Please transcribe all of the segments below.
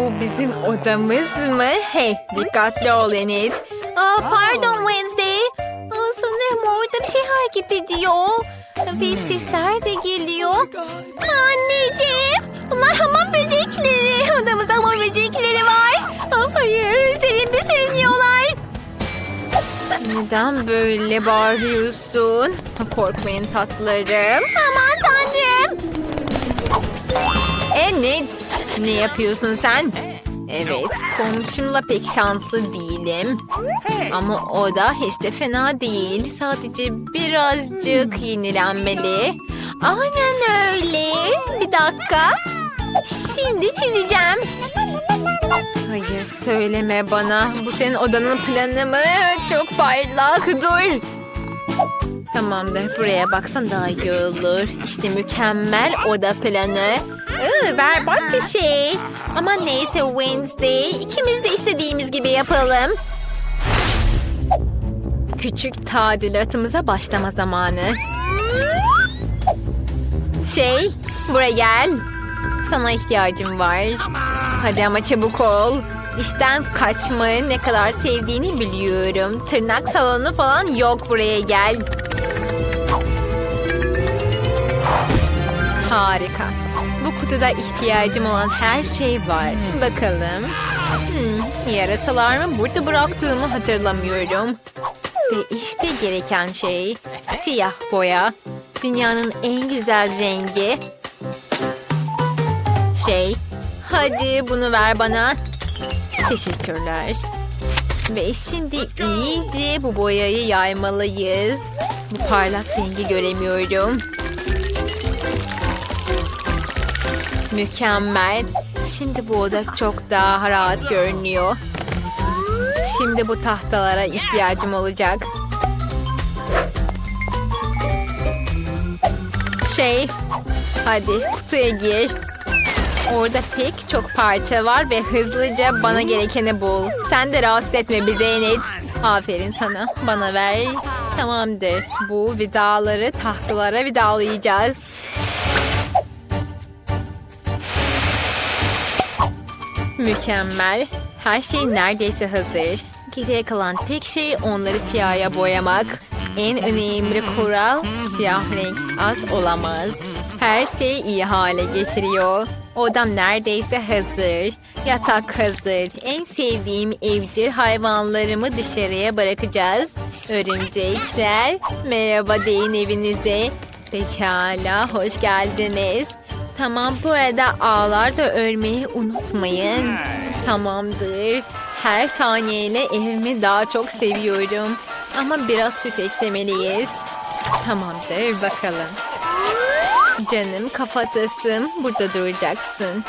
Bu bizim odamız mı? Hey dikkatli ol Enid. Aa, pardon Wednesday. Aa, sanırım orada bir şey hareket ediyor. Ve sesler de geliyor. Anneciğim. Bunlar hamam böcekleri. Odamızda hamam böcekleri var. Aa, hayır üzerimde sürünüyorlar. Neden böyle bağırıyorsun? Korkmayın tatlarım. Aman tanrım. Enid ne yapıyorsun sen? Evet komşumla pek şanslı değilim. Ama o da hiç de fena değil. Sadece birazcık yenilenmeli. Aynen öyle. Bir dakika. Şimdi çizeceğim. Hayır söyleme bana. Bu senin odanın planı mı? Çok parlak dur. Tamamdır buraya baksan daha iyi olur. İşte mükemmel oda planı. Iı, berbat bir şey. Ama neyse Wednesday. ikimiz de istediğimiz gibi yapalım. Küçük tadilatımıza başlama zamanı. Şey, buraya gel. Sana ihtiyacım var. Hadi ama çabuk ol. İşten kaçmayı ne kadar sevdiğini biliyorum. Tırnak salonu falan yok buraya gel. Harika. Bu kutuda ihtiyacım olan her şey var. Bakalım. Hmm, yarasalarımı burada bıraktığımı hatırlamıyorum. Ve işte gereken şey siyah boya. Dünyanın en güzel rengi. Şey, hadi bunu ver bana. Teşekkürler. Ve şimdi iyice bu boyayı yaymalıyız. Bu parlak rengi göremiyorum. Mükemmel. Şimdi bu oda çok daha rahat görünüyor. Şimdi bu tahtalara ihtiyacım olacak. Şey, hadi kutuya gir. Orada pek çok parça var ve hızlıca bana gerekeni bul. Sen de rahatsız etme bizi Enid. Aferin sana. Bana ver. Tamamdır. Bu vidaları tahtalara vidalayacağız. Mükemmel. Her şey neredeyse hazır. Geriye kalan tek şey onları siyaha boyamak. En önemli kural siyah renk az olamaz. Her şeyi iyi hale getiriyor. Odam neredeyse hazır. Yatak hazır. En sevdiğim evcil hayvanlarımı dışarıya bırakacağız. Örümcekler, merhaba deyin evinize. Pekala, hoş geldiniz. Tamam, bu arada ağlar da örmeyi unutmayın. Tamamdır. Her saniyeyle evimi daha çok seviyorum. Ama biraz süs eklemeliyiz. Tamamdır, bakalım. Canım kafatasım, burada duracaksın.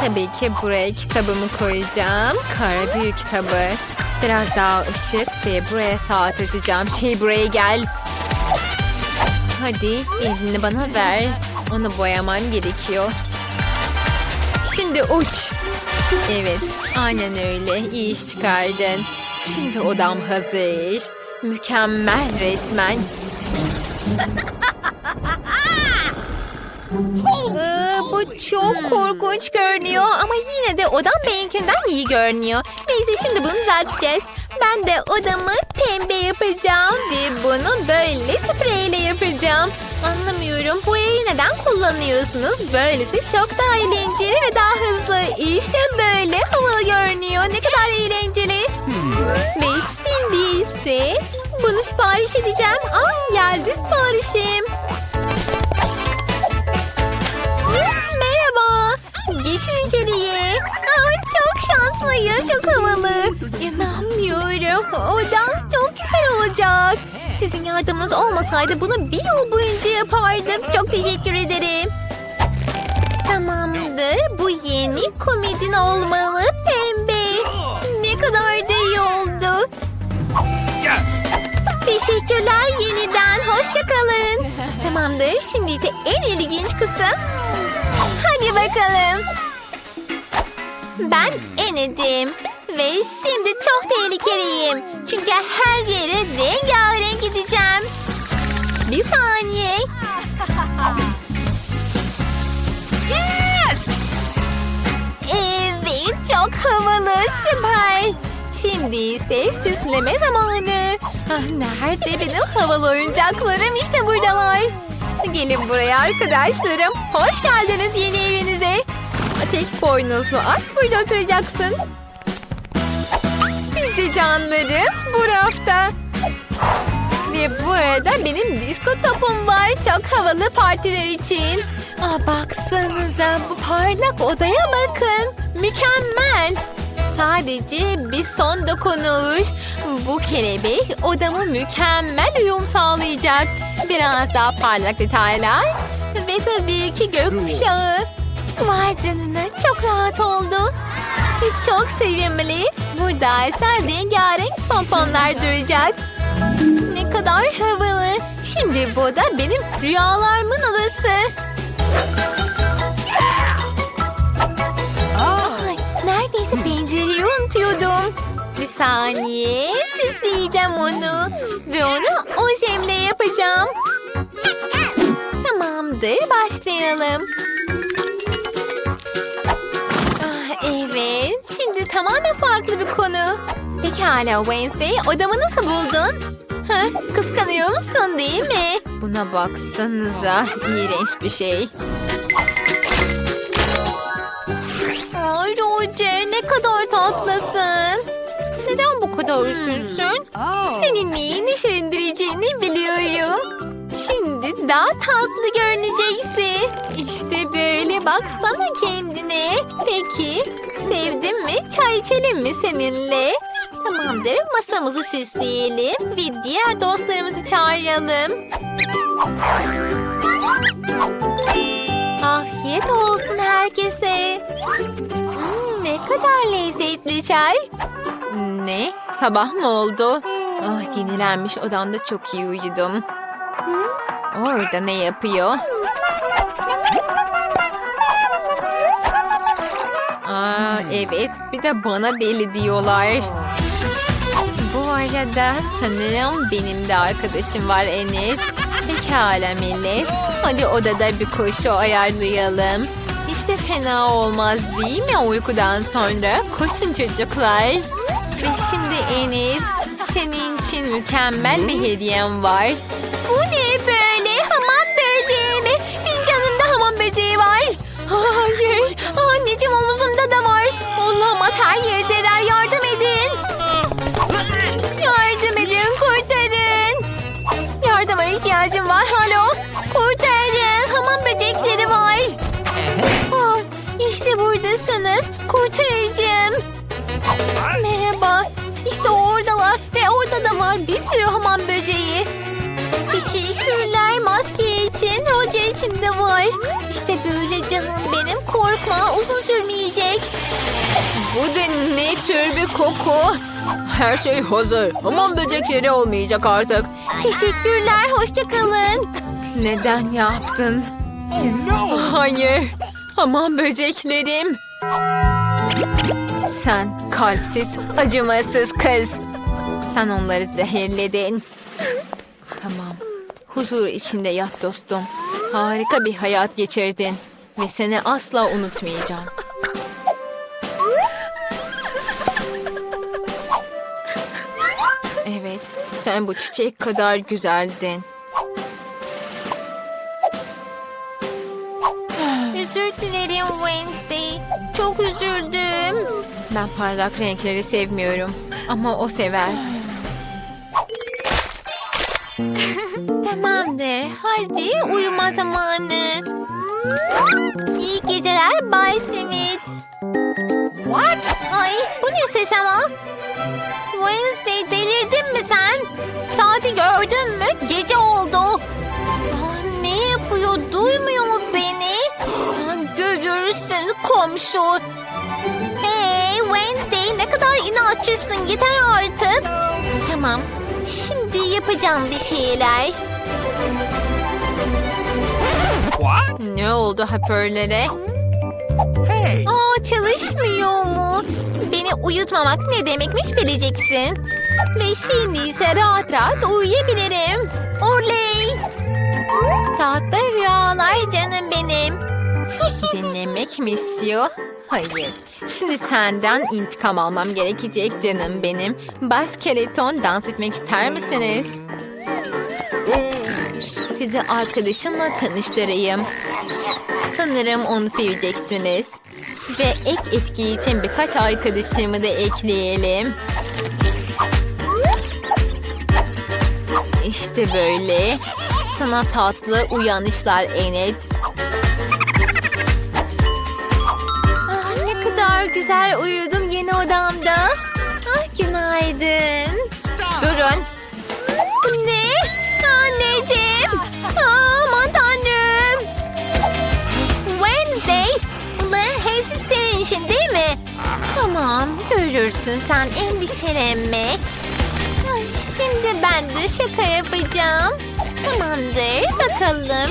Tabii ki buraya kitabımı koyacağım. Kara büyük kitabı. Biraz daha ışık ve buraya saat asacağım. Şey buraya gel. Hadi elini bana ver. Onu boyamam gerekiyor. Şimdi uç. Evet, aynen öyle. İyi iş çıkardın. Şimdi odam hazır. Mükemmel resmen. Iı, bu çok korkunç görünüyor ama yine de odam benimkinden iyi görünüyor. Neyse şimdi bunu düzelteceğiz. Ben de odamı pembe yapacağım ve bunu böyle spreyle yapacağım. Anlamıyorum bu evi neden kullanıyorsunuz? Böylesi çok daha eğlenceli ve daha hızlı. İşte böyle havalı görünüyor. Ne kadar eğlenceli. Ve şimdi ise bunu sipariş edeceğim. Ah geldi siparişim. Merhaba. Geçin içeriye. Aa, çok şanslıyım. Çok havalı. İnanmıyorum. Odam çok güzel olacak. Sizin yardımınız olmasaydı bunu bir yıl boyunca yapardım. Çok teşekkür ederim. Tamamdır. Bu yeni komedin olmalı. Pembe. Ne kadar da iyi oldu. Teşekkürler yeniden. Hoşça kalın. Tamamdır. Şimdi ise en ilginç kısım. Hadi bakalım. Ben Enid'im. Ve şimdi çok tehlikeliyim. Çünkü her yere rengarenk gideceğim. Bir saniye. havalı süper. Şimdi ise süsleme zamanı. Ah, nerede benim havalı oyuncaklarım işte buradalar. Gelin buraya arkadaşlarım. Hoş geldiniz yeni evinize. Tek boynuzlu at burada oturacaksın. Canlarım bu rafta. Ve bu arada benim disko topum var. Çok havalı partiler için. Aa, baksanıza bu parlak odaya bakın. Mükemmel. Sadece bir son dokunuş. Bu kelebek odamı mükemmel uyum sağlayacak. Biraz daha parlak detaylar. Ve tabii ki gökkuşağı. Vay canına çok rahat oldu. Çok sevimli. Burada ise rengarenk pomponlar duracak. Ne kadar havalı. Şimdi bu da benim rüyalarımın odası. Ay, neredeyse pencereyi unutuyordum. Bir saniye süsleyeceğim onu. Ve onu ojemle yapacağım. Tamamdır başlayalım. Evet şimdi tamamen farklı bir konu. Pekala Wednesday odamı nasıl buldun? Ha, kıskanıyor musun değil mi? Buna baksanıza iğrenç bir şey. Ay Roger ne kadar tatlısın. Neden bu kadar üzgünsün? Senin neyi neşelendireceğini biliyorum. Şimdi daha tatlı görüneceksin. İşte böyle baksana kendine. Peki sevdin mi? Çay içelim mi seninle? Tamamdır masamızı süsleyelim ve diğer dostlarımızı çağıralım. Afiyet olsun herkese. Hmm, ne kadar lezzetli çay. Ne? Sabah mı oldu? Ah yenilenmiş odamda çok iyi uyudum. Orada ne yapıyor? Evet bir de bana deli diyorlar. Bu arada sanırım benim de arkadaşım var Enes. Pekala millet. Hadi odada bir koşu ayarlayalım. Hiç de fena olmaz değil mi uykudan sonra? Koşun çocuklar. Ve şimdi Enes senin için mükemmel bir hediyem var. Bu ne böyle? Hamam böceği mi? Fincanımda hamam böceği var. Hayır. Anneciğim. Olamaz her yerdeler. Yardım edin. Yardım edin. Kurtarın. Yardıma ihtiyacım var. Alo. Kurtarın. Hamam böcekleri var. Ah, işte buradasınız. Kurtarıcım. Merhaba. İşte oradalar ve orada da var bir sürü hamam böceği. Teşekkürler maske için. Roger için de var. İşte böyle canım benim. Korkma uzun sürmeyecek. Bu da ne tür bir koku? Her şey hazır. Hamam böcekleri olmayacak artık. Teşekkürler. Hoşçakalın. Neden yaptın? Hayır. Hamam böceklerim. Sen kalpsiz, acımasız kız. Sen onları zehirledin. Tamam. Huzur içinde yat dostum. Harika bir hayat geçirdin. Ve seni asla unutmayacağım. Evet, sen bu çiçek kadar güzeldin. Özür dilerim Wednesday. Çok üzüldüm. Ben parlak renkleri sevmiyorum ama o sever. Tamamdır. Hadi uyuma zamanı. İyi geceler Bay Smith. What? Ay bu ne ses ama? Komşu. Hey Wednesday ne kadar inatçısın yeter artık. Tamam. Şimdi yapacağım bir şeyler. Ne oldu hoparlöre? Aa çalışmıyor mu? Beni uyutmamak ne demekmiş bileceksin. Ve şimdi ise rahat rahat uyuyabilirim. Oley! Tatlı rüyalar canım benim. Dinlemek mi istiyor? Hayır. Şimdi senden intikam almam gerekecek canım benim. Bay Skeleton dans etmek ister misiniz? Sizi arkadaşımla tanıştırayım. Sanırım onu seveceksiniz. Ve ek etki için birkaç arkadaşımı da ekleyelim. İşte böyle. Sana tatlı uyanışlar Enet. Güzel uyudum yeni odamda. Ah, günaydın. Durun. Ne? Anneciğim. Aman tanrım. Wednesday. Bunların hepsi senin işin değil mi? Tamam görürsün sen endişelenme. Ay, Şimdi ben de şaka yapacağım. Tamamdır bakalım.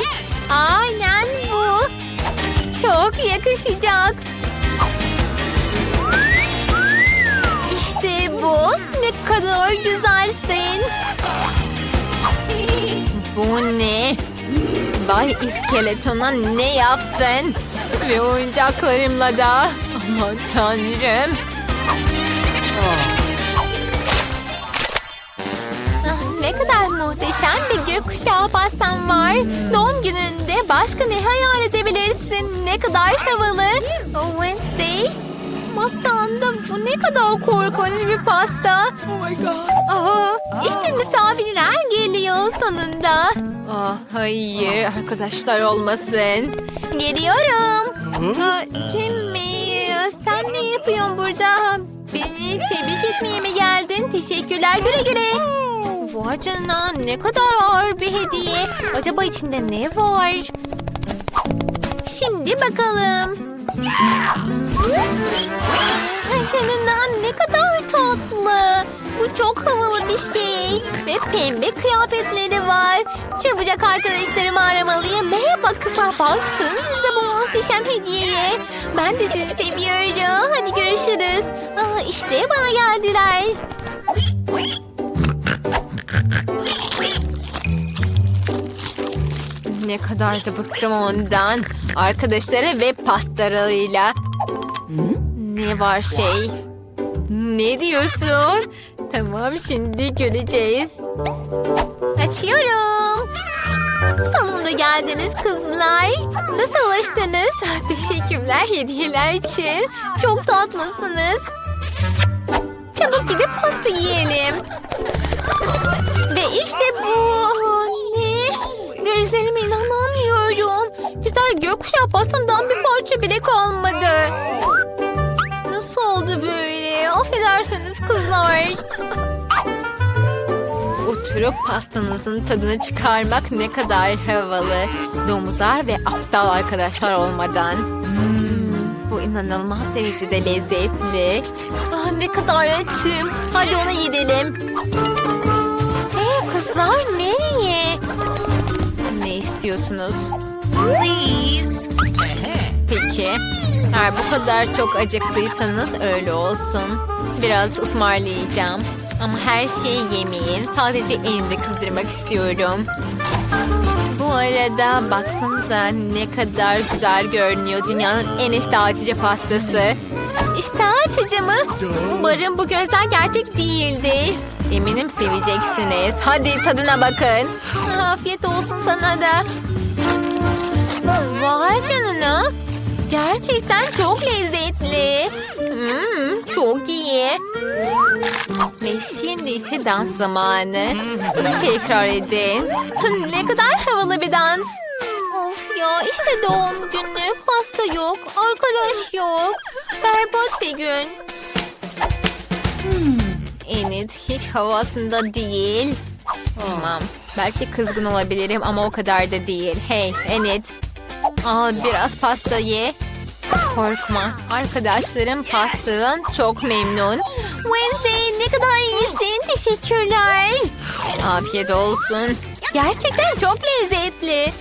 Aynen bu. Çok yakışacak. Bu. Ne kadar güzelsin. Bu ne? Bay İskeleton'a ne yaptın? Ve oyuncaklarımla da. Aman tanrım. Ah, ne kadar muhteşem bir gökkuşağı pastam var. Doğum gününde başka ne hayal edebilirsin? Ne kadar havalı. Oh, Wednesday. Masanda bu ne kadar korkunç bir pasta. Oh my god. Aa, işte misafirler geliyor sonunda. Ah hayır arkadaşlar olmasın. Geliyorum. Aa, Jimmy sen ne yapıyorsun burada? Beni tebrik etmeye mi geldin? Teşekkürler güle güle. Vay canına ne kadar ağır bir hediye. Acaba içinde ne var? Şimdi bakalım. Canına ne kadar tatlı. Bu çok havalı bir şey. Ve pembe kıyafetleri var. Çabucak arkadaşlarımı aramalıyım. Merhaba kızlar baksanıza bu muhteşem hediyeye. Ben de sizi seviyorum. Hadi görüşürüz. Aa, işte bana geldiler. Ne kadar da bıktım ondan. Arkadaşları ve pastalarıyla. Ne var şey? Ne diyorsun? Tamam şimdi göreceğiz. Açıyorum. Sonunda geldiniz kızlar. Nasıl alıştınız? Ah, Teşekkürler hediyeler için. Çok tatlısınız. Çabuk gidip pasta yiyelim. Ve işte bu. Ne? Gözlerime inanamıyorum. Güzel gökkuşağı pastamdan bir parça bile kalmadı. Nasıl oldu böyle? Affedersiniz kızlar. Oturup pastanızın tadını çıkarmak ne kadar havalı. Domuzlar ve aptal arkadaşlar olmadan. Hmm, bu inanılmaz derecede lezzetli. Ah, ne kadar açım. Hadi ona gidelim. Hey kızlar nereye? İstiyorsunuz? Peki. Eğer bu kadar çok acıktıysanız öyle olsun. Biraz ısmarlayacağım. Ama her şeyi yemeyin. Sadece elimde kızdırmak istiyorum. Bu arada baksanıza ne kadar güzel görünüyor. Dünyanın en iştah açıcı pastası. İşte açıcı mı? Umarım bu gözler gerçek değildir. Eminim seveceksiniz. Hadi tadına bakın. Afiyet olsun sana da. Vay canına. Gerçekten çok lezzetli. Hmm, çok iyi. Ve şimdi ise dans zamanı. Tekrar edin. ne kadar havalı bir dans. Of ya işte doğum günü. Pasta yok. Arkadaş yok. Berbat bir gün. Enid hiç havasında değil. Tamam. Belki kızgın olabilirim ama o kadar da değil. Hey Enid. Aa, biraz pasta ye. Korkma. Arkadaşlarım pastadan çok memnun. Wednesday ne kadar iyisin. Teşekkürler. Afiyet olsun. Gerçekten çok lezzetli.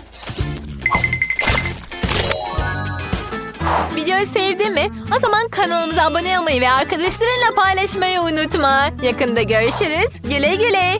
Videoyu sevdi mi? O zaman kanalımıza abone olmayı ve arkadaşlarınla paylaşmayı unutma. Yakında görüşürüz. Güle güle.